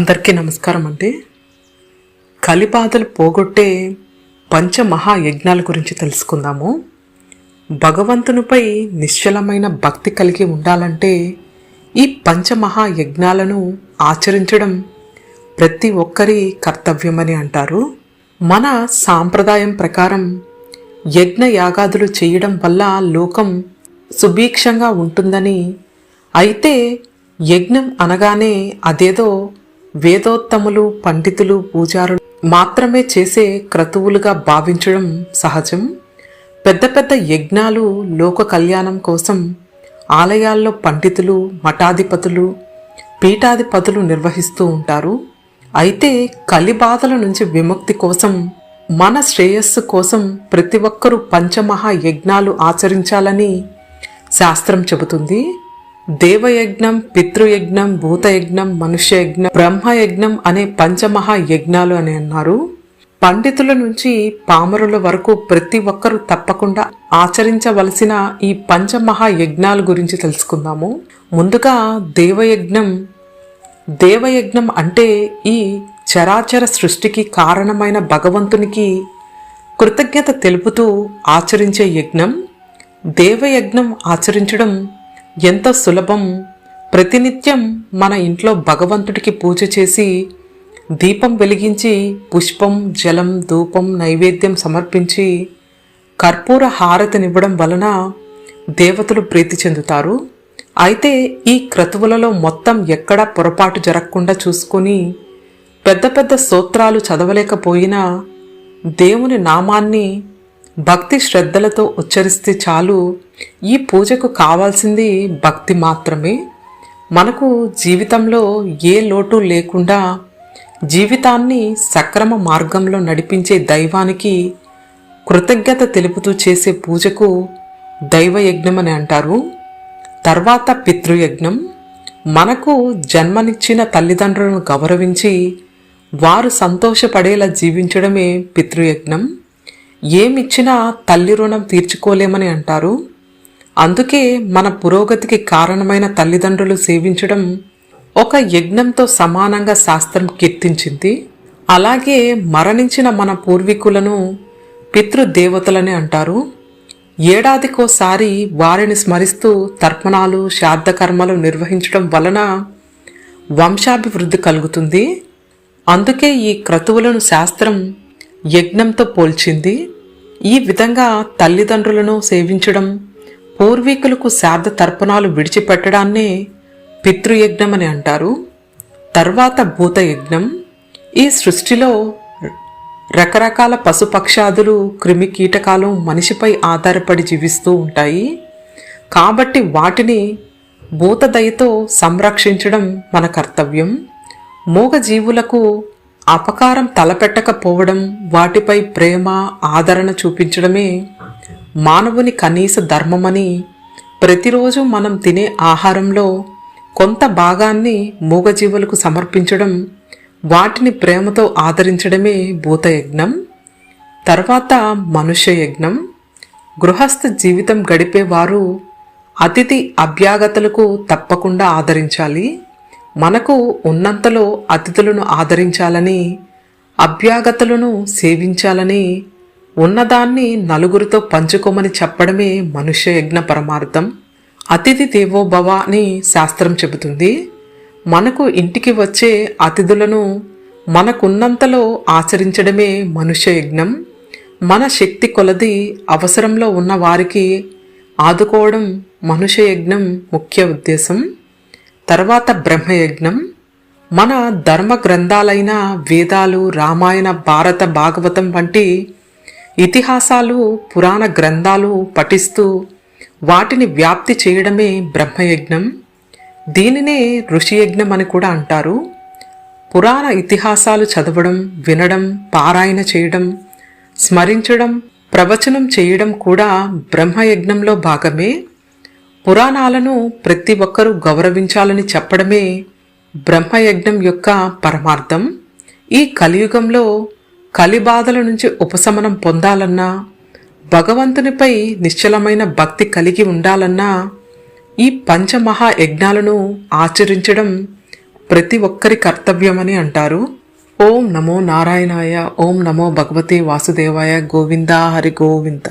అందరికీ నమస్కారం అండి. కలిబాధలు పోగొట్టే పంచమహాయజ్ఞాల గురించి తెలుసుకుందాము. భగవంతునిపై నిశ్చలమైన భక్తి కలిగి ఉండాలంటే ఈ పంచమహాయజ్ఞాలను ఆచరించడం ప్రతి ఒక్కరి కర్తవ్యమని అంటారు. మన సాంప్రదాయం ప్రకారం యజ్ఞ యాగాదులు చేయడం వల్ల లోకం సుభీక్షంగా ఉంటుందని అయితే యజ్ఞం అనగానే అదేదో వేదోత్తములు పండితులు పూజారులు మాత్రమే చేసే క్రతువులుగా భావించడం సహజం. పెద్ద పెద్ద యజ్ఞాలు లోక కళ్యాణం కోసం ఆలయాల్లో పండితులు మఠాధిపతులు పీఠాధిపతులు నిర్వహిస్తూ ఉంటారు. అయితే కలిబాధల నుంచి విముక్తి కోసం మన శ్రేయస్సు కోసం ప్రతి ఒక్కరూ పంచమహా యజ్ఞాలు ఆచరించాలని శాస్త్రం చెబుతుంది. దేవయజ్ఞం పితృయజ్ఞం భూతయజ్ఞం మనుష్యయజ్ఞం బ్రహ్మయజ్ఞం అనే పంచమహా యజ్ఞాలు అని అన్నారు. పండితుల నుంచి పామరుల వరకు ప్రతి ఒక్కరూ తప్పకుండా ఆచరించవలసిన ఈ పంచమహా యజ్ఞాల గురించి తెలుసుకుందాము. ముందుగా దేవయజ్ఞం. దేవయజ్ఞం అంటే ఈ చరాచర సృష్టికి కారణమైన భగవంతునికి కృతజ్ఞత తెలుపుతూ ఆచరించే యజ్ఞం. దేవయజ్ఞం ఆచరించడం ఎంత సులభం? ప్రతినిత్యం మన ఇంట్లో భగవంతుడికి పూజ చేసి దీపం వెలిగించి పుష్పం జలం ధూపం నైవేద్యం సమర్పించి కర్పూర హారతినివ్వడం వలన దేవతలు ప్రీతి చెందుతారు. అయితే ఈ క్రతువులలో మొత్తం ఎక్కడా పొరపాటు జరగకుండా చూసుకొని పెద్ద పెద్ద స్తోత్రాలు చదవలేకపోయినా దేవుని నామాన్ని భక్తి శ్రద్ధలతో ఉచ్చరిస్తే చాలు. ఈ పూజకు కావాల్సింది భక్తి మాత్రమే. మనకు జీవితంలో ఏ లోటు లేకుండా జీవితాన్ని సక్రమ మార్గంలో నడిపించే దైవానికి కృతజ్ఞత తెలుపుతూ చేసే పూజకు దైవయజ్ఞం అని అంటారు. తర్వాత పితృయజ్ఞం. మనకు జన్మనిచ్చిన తల్లిదండ్రులను గౌరవించి వారు సంతోషపడేలా జీవించడమే పితృయజ్ఞం. ఏమిచ్చినా తల్లి రుణం తీర్చుకోలేమని అంటారు. అందుకే మన పురోగతికి కారణమైన తల్లిదండ్రులు సేవించడం ఒక యజ్ఞంతో సమానంగా శాస్త్రం కీర్తించింది. అలాగే మరణించిన మన పూర్వీకులను పితృదేవతలని అంటారు. ఏడాదికోసారి వారిని స్మరిస్తూ తర్పణాలు శ్రాద్ధకర్మలు నిర్వహించడం వలన వంశాభివృద్ధి కలుగుతుంది. అందుకే ఈ క్రతువులను శాస్త్రం యజ్ఞంతో పోల్చింది. ఈ విధంగా తల్లిదండ్రులను సేవించడం పూర్వీకులకు శ్రాద్ధ తర్పణాలు విడిచిపెట్టడాన్నే పితృయజ్ఞం అని అంటారు. తర్వాత భూతయజ్ఞం. ఈ సృష్టిలో రకరకాల పశుపక్షాదులు క్రిమి కీటకాలు మనిషిపై ఆధారపడి జీవిస్తూ ఉంటాయి. కాబట్టి వాటిని భూతదయతో సంరక్షించడం మన కర్తవ్యం. మూగజీవులకు అపకారం తలపెట్టకపోవడం వాటిపై ప్రేమ ఆదరణ చూపించడమే మానవుని కనీస ధర్మమని ప్రతిరోజు మనం తినే ఆహారంలో కొంత భాగాన్ని మూగజీవులకు సమర్పించడం వాటిని ప్రేమతో ఆదరించడమే భూతయజ్ఞం. తర్వాత మనుష్య యజ్ఞం గృహస్థ జీవితం గడిపేవారు అతిథి అభ్యాగతలకు తప్పకుండా ఆదరించాలి. మనకు ఉన్నంతలో అతిథులను ఆదరించాలని అభ్యాగతులను సేవించాలని ఉన్నదాన్ని నలుగురితో పంచుకోమని చెప్పడమే మనుష్య యజ్ఞ పరమార్థం. అతిథి దేవోభవ అని శాస్త్రం చెబుతుంది. మనకు ఇంటికి వచ్చే అతిథులను మనకున్నంతలో ఆచరించడమే మనుష్య యజ్ఞం మన శక్తి కొలది అవసరంలో ఉన్న వారికి ఆదుకోవడం మనుష్య యజ్ఞం ముఖ్య ఉద్దేశం. తర్వాత బ్రహ్మయజ్ఞం. మన ధర్మ గ్రంథాలైన వేదాలు రామాయణ భారత భాగవతం వంటి ఇతిహాసాలు పురాణ గ్రంథాలు పఠిస్తూ వాటిని వ్యాప్తి చేయడమే బ్రహ్మయజ్ఞం. దీనినే ఋషియజ్ఞం అని కూడా అంటారు. పురాణ ఇతిహాసాలు చదవడం వినడం పారాయణ చేయడం స్మరించడం ప్రవచనం చేయడం కూడా బ్రహ్మయజ్ఞంలో భాగమే. పురాణాలను ప్రతి ఒక్కరూ గౌరవించాలని చెప్పడమే బ్రహ్మయజ్ఞం యొక్క పరమార్థం. ఈ కలియుగంలో కలిబాధల నుంచి ఉపశమనం పొందాలన్నా భగవంతునిపై నిశ్చలమైన భక్తి కలిగి ఉండాలన్నా ఈ పంచమహా యజ్ఞాలను ఆచరించడం ప్రతి ఒక్కరి కర్తవ్యమని అంటారు. ఓం నమో నారాయణాయ ఓం నమో భగవతే వాసుదేవాయ గోవింద హరి గోవింద.